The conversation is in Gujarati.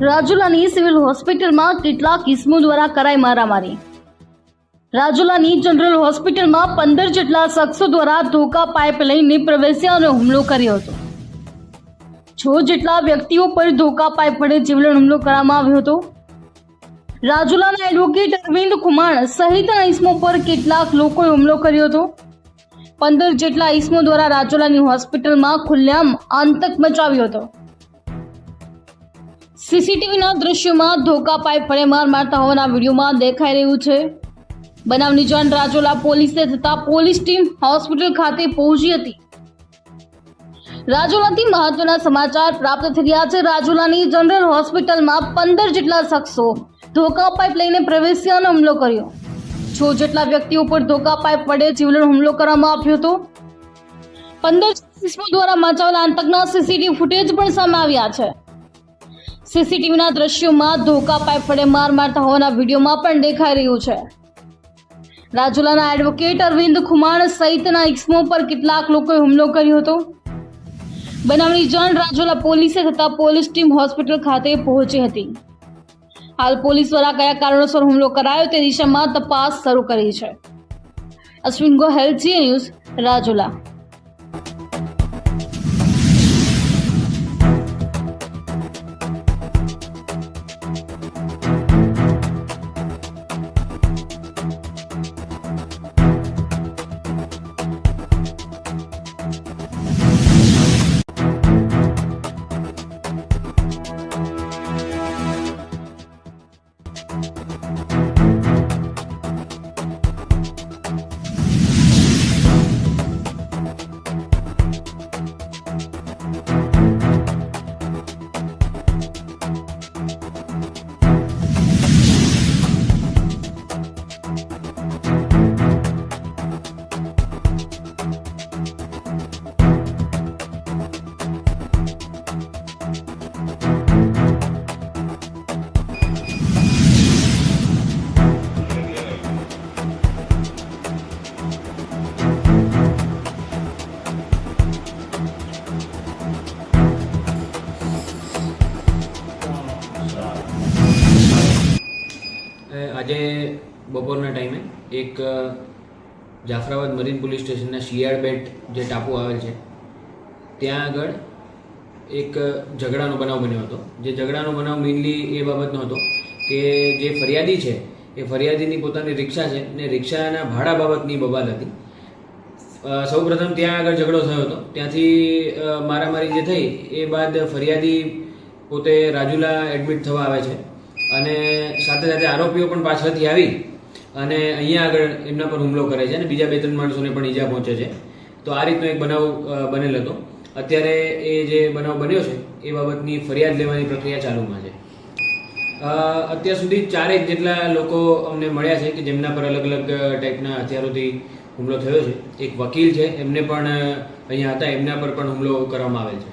રાજુલાની સિવિલ હોસ્પિટલમાં કેટલાક કિસ્મો દ્વારા કરાઈ મારામારી. રાજુલાની જનરલ હોસ્પિટલમાં પંદર જેટલા શખ્સો દ્વારા ધોકા પાઇપ લઈને પ્રવેશ્યા અને હુમલો કર્યો હતો. છ જેટલા વ્યક્તિઓ પર ધોકા પાઇપ વડે જીવલેણ હુમલો કરવામાં આવ્યો હતો. રાજુલાના એડવોકેટ અરવિંદ કુમાર સહિતના ઇસમો પર કેટલાક લોકોએ હુમલો કર્યો હતો. પંદર જેટલા ઇસમો દ્વારા રાજુલાની હોસ્પિટલમાં ખુલ્લેઆમ આતંક મચાવ્યો હતો. સીસીટીવીના દ્રશ્યોમાં ધોકા પાઇપ ફળે માર મારતા હોવાના વિડીયોમાં દેખાઈ રહ્યું છે. બનાવની જાણ રાજુલા પોલીસે થતા પોલીસ ટીમ હોસ્પિટલ ખાતે પહોંચી હતી. રાજુલાથી મહત્વના સમાચાર પ્રાપ્ત થઈ રહ્યા છે. રાજુલાની જનરલ હોસ્પિટલમાં પંદર જેટલા શખ્સો ધોકા પાઇપ લઈને પ્રવેશ્યાનો હુમલો કર્યો. છ જેટલા વ્યક્તિઓ પર ધોકા પાઇપ વડે જીવલેણ હુમલો કરવામાં આવ્યો હતો. પંદર સિસ્મો દ્વારા મચાવેલા આતંકના સીસીટીવી ફૂટેજ પણ સામે આવ્યા છે. સીસીટીવીના દ્રશ્યોમાં ધોકા પાઇપ વડે માર મારતા હોવાના વિડીયોમાં પણ દેખાઈ રહ્યું છે. રાજુલાના એડવોકેટ અરવિંદ ખુમાણ સહિતના ઇક્સમો પર કેટલાક લોકોએ હુમલો કર્યો હતો. બનાવની જાણ રાજુલા પોલીસે થતા પોલીસ ટીમ હોસ્પિટલ ખાતે પહોંચી હતી. હાલ પોલીસ દ્વારા કયા કારણોસર હુમલો કરાયો તે દિશામાં તપાસ શરૂ કરી છે. અશ્વિન ગોહેલ જી ન્યૂઝ રાજુલા. એ આજે બપોરના ટાઈમે એક જાફરાબાદ મરીન પોલીસ સ્ટેશનના શિયાળ બેટ જે ટાપુ આવેલ છે, ત્યાં આગળ એક ઝઘડાનો બનાવ બન્યો હતો. જે ઝઘડાનો બનાવ મેઇનલી એ બાબતનો હતો કે જે ફરિયાદી છે, એ ફરિયાદીની પોતાની રિક્ષા છે ને રિક્ષાના ભાડા બાબતની બબાલ હતી. સૌ પ્રથમ ત્યાં આગળ ઝઘડો થયો હતો. ત્યાંથી મારામારી જે થઈ એ બાદ ફરિયાદી પોતે રાજુલા એડમિટ થવા આવે છે. અને સાથે સાથે આરોપીઓ પણ પાછળથી આવી અને અહીંયા આગળ એમના પર હુમલો કરે છે અને બીજા બે ત્રણ માણસોને પણ ઈજા પહોંચે છે. તો આ રીતનો એક બનાવ બનેલ હતો. અત્યારે એ જે બનાવ બન્યો છે, એ બાબતની ફરિયાદ લેવાની પ્રક્રિયા ચાલુમાં છે. અત્યાર સુધી ચારેક જેટલા લોકો અમને મળ્યા છે કે જેમના પર અલગ અલગ ટાઈપના હથિયારોથી હુમલો થયો છે. એક વકીલ છે, એમને પણ અહીંયા હતા, એમના પર પણ હુમલો કરવામાં આવેલ છે.